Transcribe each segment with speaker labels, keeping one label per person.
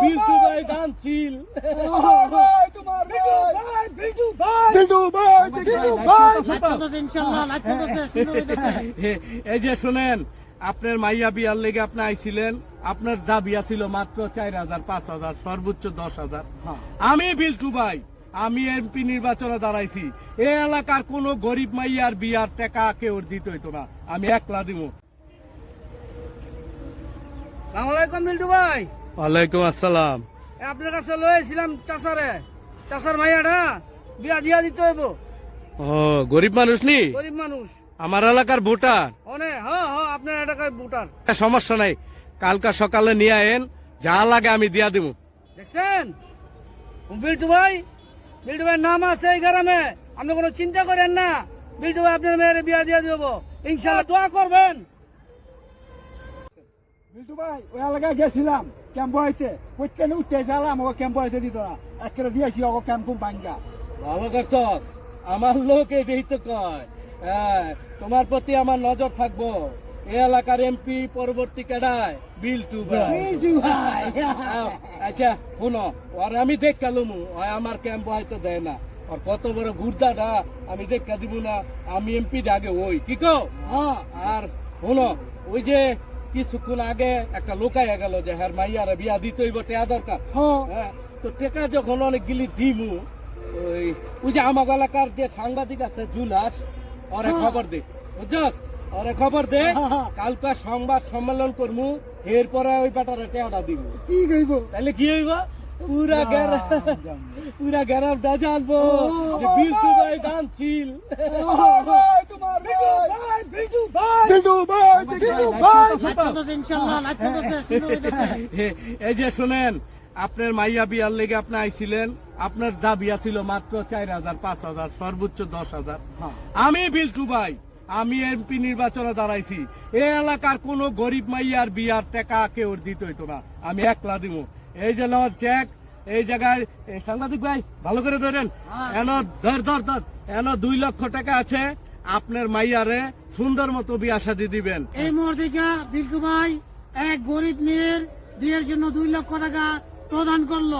Speaker 1: বিল্টু ভাই।
Speaker 2: লাচ্ছা তো সুন্দর
Speaker 1: এই যে শুনেন আপনার মাইয়া বিয়ার লেগে আপনি আইছিলেন আপনার দাবি ছিল মাত্র চার হাজার পাঁচ হাজার সর্বোচ্চ দশ হাজার। আমি বিল্টু ভাই আমি এমপি নির্বাচনে দাঁড়াইছি। এ এলাকার কোন গরিব মাইয়ার বিয়ার টাকা কেউ দিতে হইতো না। আমি একলা দিব
Speaker 3: সালামালাইকুম মিল্টু ভাই।
Speaker 1: ওয়ালাইকুম আসসালাম।
Speaker 3: এ আপনার কাছে লয়েছিলাম চাষারে। চাষার মাইয়াটা বিয়া দিয়া দিতে হইব।
Speaker 1: ও গরিব মানুষ নি?
Speaker 3: গরিব মানুষ।
Speaker 1: আমার এলাকার ভোটার।
Speaker 3: অনে হ্যাঁ হ্যাঁ আপনার এলাকায় ভোটার।
Speaker 1: সমস্যা নাই কালকা সকালে নিয়ে আয়েন যা লাগে আমি দিয়া দিব
Speaker 3: দেখছেন? বিল্টু ভাই বিল্টু ভাইয়ের নাম আছে এই গ্রামে। আপনি কোনো চিন্তা করেন না বিল্টু ভাই আপনার মেয়ের বিয়া দিয়া দিব। ইনশাল্লাহ দোয়া করবেন।
Speaker 4: ভাই ওই এলাকায় গেছিলাম ক্যাম্প হইতে প্রত্যেকে উঠতে চালাম ওকে ক্যাম্প হইতে দিত না। একেবারে দিয়েছি ওকে ক্যাম্প ভাঙ্গা।
Speaker 1: ভালো করছস? আমার লোক এটাই তো কয়। হ্যাঁ তোমার প্রতি আমার নজর থাকব। এই এলাকার এমপি পরবর্তী কেডায় বিল্টু ভাই।
Speaker 4: বিল্টু ভাই।
Speaker 1: আচ্ছা শুনো আর আমি দেখ কালুমু আমার ক্যাম্প হয়তো দেয় না। আর কত বড় গুর্দাটা আমি দেখা দিব না। আমি এমপি আগে ওই কি কো
Speaker 4: হ্যাঁ।
Speaker 1: আর শুনো ওই যে কিছুক্ষণ আগে একটা লোকাইয়া গেল যে হ্যাঁ মাইয়ারা বিয়া দিতেই বটে দরকার।
Speaker 4: হ্যাঁ।
Speaker 1: হ্যাঁ, তো টেকা যখন অনেকগুলি দিমু ওই ওই যে আমার এলাকার যে সাংবাদিক আছে জুলাস ওরে খবর দে। বুঝছস? ওরে খবর দে
Speaker 4: হ্যাঁ।
Speaker 1: কালকা সংবাদ সম্মেলন করমু এরপরে ওই বেটারে টেয়াটা দিব
Speaker 4: কি কইব
Speaker 1: তাহলে কি হইব? পুরা পুরা গ্যারামটা জানব যে ভাই দানশীল এই যে শুনেন আপনার মাইয়া বিয়ার লেগে আপনি আইছিলেন আপনার দাবি ছিল মাত্র চার হাজার পাঁচ হাজার সর্বোচ্চ দশ হাজার। আমি বিল্টু ভাই আমি এমপি নির্বাচনে দাঁড়াইছি। এই এলাকার কোন গরিব মাইয়ার বিয়ার টাকা কেউ দিতে হইতো না। আমি একলা দিব এই যে নেওয়ার চেক এই জায়গায় সাংবাদিক ভাই ভালো করে ধরেন। এন ধর ধর ধর এন দুই লক্ষ টাকা আছে। আপনার মাইয়ারে সুন্দর মতো বিয়া শাদি দিবেন।
Speaker 2: এই মুহূর্তে বিল্টু ভাই এক গরিব মেয়ের বিয়ের জন্য দুই লক্ষ টাকা প্রদান করল।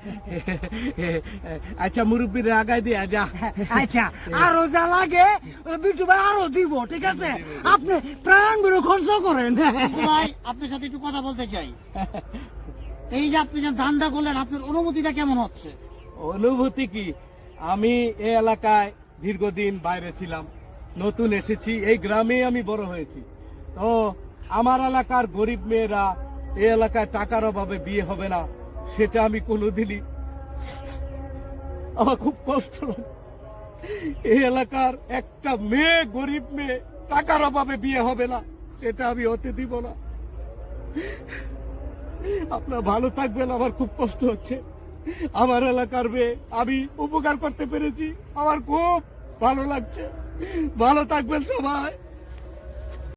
Speaker 1: আচ্ছা মুরব্বীর আগায় দিয়া যা।
Speaker 4: আচ্ছা আরও যা লাগে বিল্টু ভাই আরও দিব ঠিক আছে? আপনি প্রাণগুলো খরচ করেন।
Speaker 2: ভাই আপনার সাথে একটু কথা বলতে চাই। এই যে আপনি যে ধান্দা করলেন আপনার অনুমতিটা কেমন হচ্ছে?
Speaker 1: অনুভূতি কি? আমি এই এলাকায় দীর্ঘদিন বাইরে ছিলাম, নতুন এসেছি, এই গ্রামে আমি বড় হয়েছি। তো আমার এলাকার গরিব মেয়েরা এই এলাকায় টাকার অভাবে বিয়ে হবে না, সেটা আমি কোনো কোনোদিনই আমার খুব কষ্ট এই এলাকার একটা মেয়ে গরিব মেয়ে টাকার অভাবে বিয়ে হবে না, সেটা আমি হতে দিব না। আপনার ভালো থাকবেন, আমার খুব কষ্ট হচ্ছে। আমার এলাকার আমি উপকার করতে পেরেছি। আমার খুব ভালো লাগছে। ভালো থাকবেন সবাই।